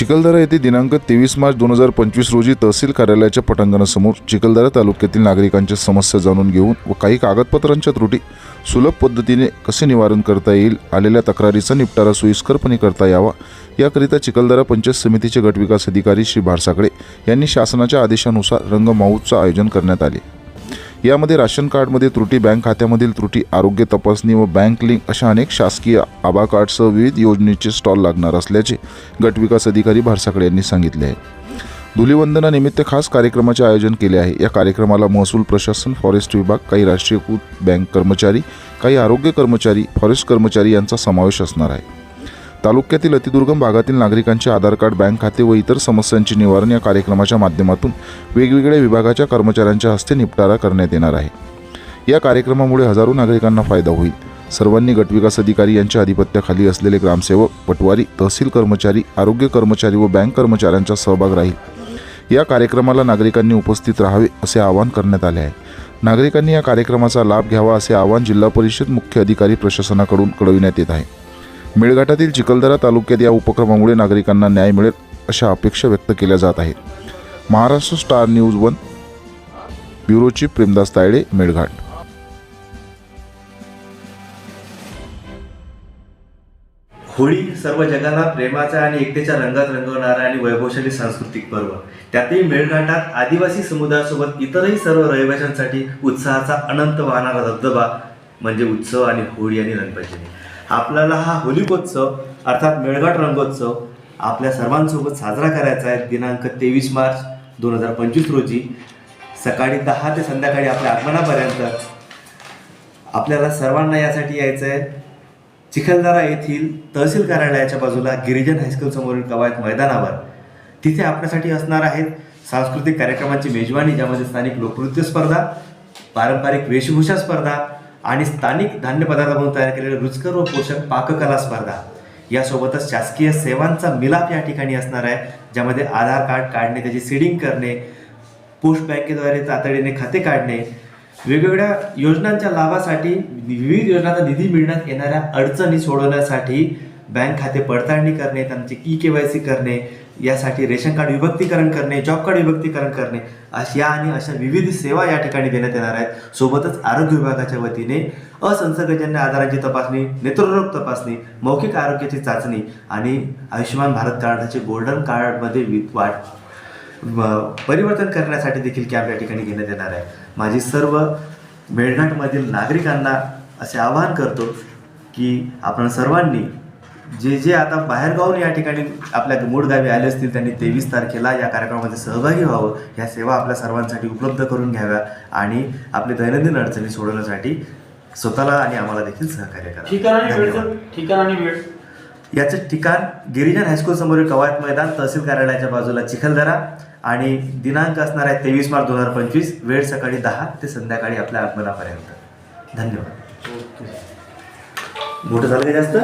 चिखलदरा येथे दिनांक तेवीस मार्च दोन हजार पंचवीस रोजी तहसील कार्यालयाच्या पटांगणासमोर चिखलदरा तालुक्यातील नागरिकांच्या समस्या जाणून घेऊन व काही कागदपत्रांच्या त्रुटी सुलभ पद्धतीने कसे निवारण करता येईल आलेल्या तक्रारीचा निपटारा सोयीस्करपणे करता यावा याकरिता चिखलदरा पंचायत समितीचे गटविकास अधिकारी श्री भारसाकडे यांनी शासनाच्या आदेशानुसार रंगमहोत्सव आयोजन करण्यात आले. यामध्ये राशन कार्डमध्ये त्रुटी बँक खात्यामधील त्रुटी आरोग्य तपासणी व बँक लिंक अशा अनेक शासकीय आभा कार्डसह विविध योजनेचे स्टॉल लागणार असल्याचे गटविकास अधिकारी भारसाकडे यांनी सांगितले आहे. धुलीवंदनानिमित्त खास कार्यक्रमाचे आयोजन केले आहे. या कार्यक्रमाला महसूल प्रशासन फॉरेस्ट विभाग काही राष्ट्रीयकृत बँक कर्मचारी काही आरोग्य कर्मचारी फॉरेस्ट कर्मचारी यांचा समावेश असणार आहे. तालुक्यातील अतिदुर्गम भागातील नागरिकांचे आधार कार्ड बँक खाते व इतर समस्यांचे निवारण या कार्यक्रमाच्या माध्यमातून वेगवेगळ्या विभागाच्या कर्मचाऱ्यांच्या हस्ते निपटारा करण्यात येणार आहे. या कार्यक्रमामुळे हजारो नागरिकांना फायदा होईल. सर्वांनी गटविकास अधिकारी यांच्या अधिपत्याखाली असलेले ग्रामसेवक पटवारी तहसील कर्मचारी आरोग्य कर्मचारी व बँक कर्मचाऱ्यांचा सहभाग राहील. या कार्यक्रमाला नागरिकांनी उपस्थित राहावे असे आवाहन करण्यात आले आहे. नागरिकांनी या कार्यक्रमाचा लाभ घ्यावा असे आवाहन जिल्हा परिषद मुख्य अधिकारी प्रशासनाकडून कळविण्यात येत आहे. मेळघाटातील चिखलदरा तालुक्यात या उपक्रमामुळे नागरिकांना न्याय मिळेल अशा अपेक्षा व्यक्त केल्या जात आहेत. Maharashtra Star News One bureau chief Premdas Tayde Melghat. Holi सर्व जगाला प्रेमाच्या आणि एकतेच्या रंगात रंगवणारा आणि वैभवशाली सांस्कृतिक पर्व. त्यातही मेळघाटात आदिवासी समुदायासोबत इतरही सर्व रहिवाशांसाठी उत्साहाचा अनंत वाहणारा धबधबा म्हणजे उत्सव आणि होळी आणि रंगपंचमी. आपल्याला हा होलिकोत्सव अर्थात मेळघाट रंगोत्सव आपल्या सर्वांसोबत साजरा करायचा आहे दिनांक तेवीस मार्च दोन हजार पंचवीस रोजी. सकाळी दहा ते संध्याकाळी आपल्या आगमनापर्यंत आपल्याला सर्वांना यासाठी यायचं आहे. चिखलदरा येथील तहसील कार्यालयाच्या बाजूला गिरिजन हायस्कूल समोरील कवायत मैदानावर. तिथे आपल्यासाठी असणार आहेत सांस्कृतिक कार्यक्रमांची मेजवानी ज्यामध्ये स्थानिक लोकनृत्य स्पर्धा पारंपरिक वेशभूषा स्पर्धा आणि स्थानिक धान्य म्हणून तयार केलेले रुचकर व पोषक पाककला स्पर्धा. यासोबतच शासकीय सेवांचा मिलाप या ठिकाणी असणार आहे ज्यामध्ये आधार कार्ड काढणे त्याची सीडिंग करणे पोस्ट बँकेद्वारे तातडीने खाते काढणे वेगवेगळ्या योजनांच्या लाभासाठी विविध योजनांचा निधी मिळण्यात येणाऱ्या अडचणी सोडवण्यासाठी बँक खाते पडताळणी करणे त्यांची ई के वाय सी करणे यासाठी रेशन कार्ड विभक्तीकरण करणे जॉब कार्ड विभक्तीकरण करणे अशा आणि अशा विविध सेवा या ठिकाणी देण्यात येणार आहेत. सोबतच आरोग्य विभागाच्या वतीने असंसर्गजन्य आजारांची तपासणी नेत्ररोग तपासणी मौखिक आरोग्याची चाचणी आणि आयुष्यमान भारत कार्डाचे गोल्डन कार्डमध्ये वि- वाढ परिवर्तन करण्यासाठी देखील कॅम्प या ठिकाणी घेण्यात येणार आहे. माझी सर्व मेळघाटमधील नागरिकांना असे आवाहन करतो की आपण सर्वांनी जे जे आता बाहेरगावून या ठिकाणी आपल्या मूळ गावी आले असतील त्यांनी तेवीस तारखेला या कार्यक्रमामध्ये सहभागी व्हावं. ह्या सेवा आपल्या सर्वांसाठी उपलब्ध करून घ्याव्या आणि आपली दैनंदिन अडचणी सोडवण्यासाठी स्वतःला आणि आम्हाला देखील सहकार्य करा. ठिकाण ठिकाण आणि वेळ. याचं ठिकाण गिरिजन हायस्कूल समोरील कवायत मैदान तहसील कार्यालयाच्या बाजूला चिखलदरा आणि दिनांक असणार आहे तेवीस मार्च दोन हजार पंचवीस वेळ सकाळी दहा ते संध्याकाळी आपल्या आगमनापर्यंत. धन्यवाद. मोठं झालं का जास्त?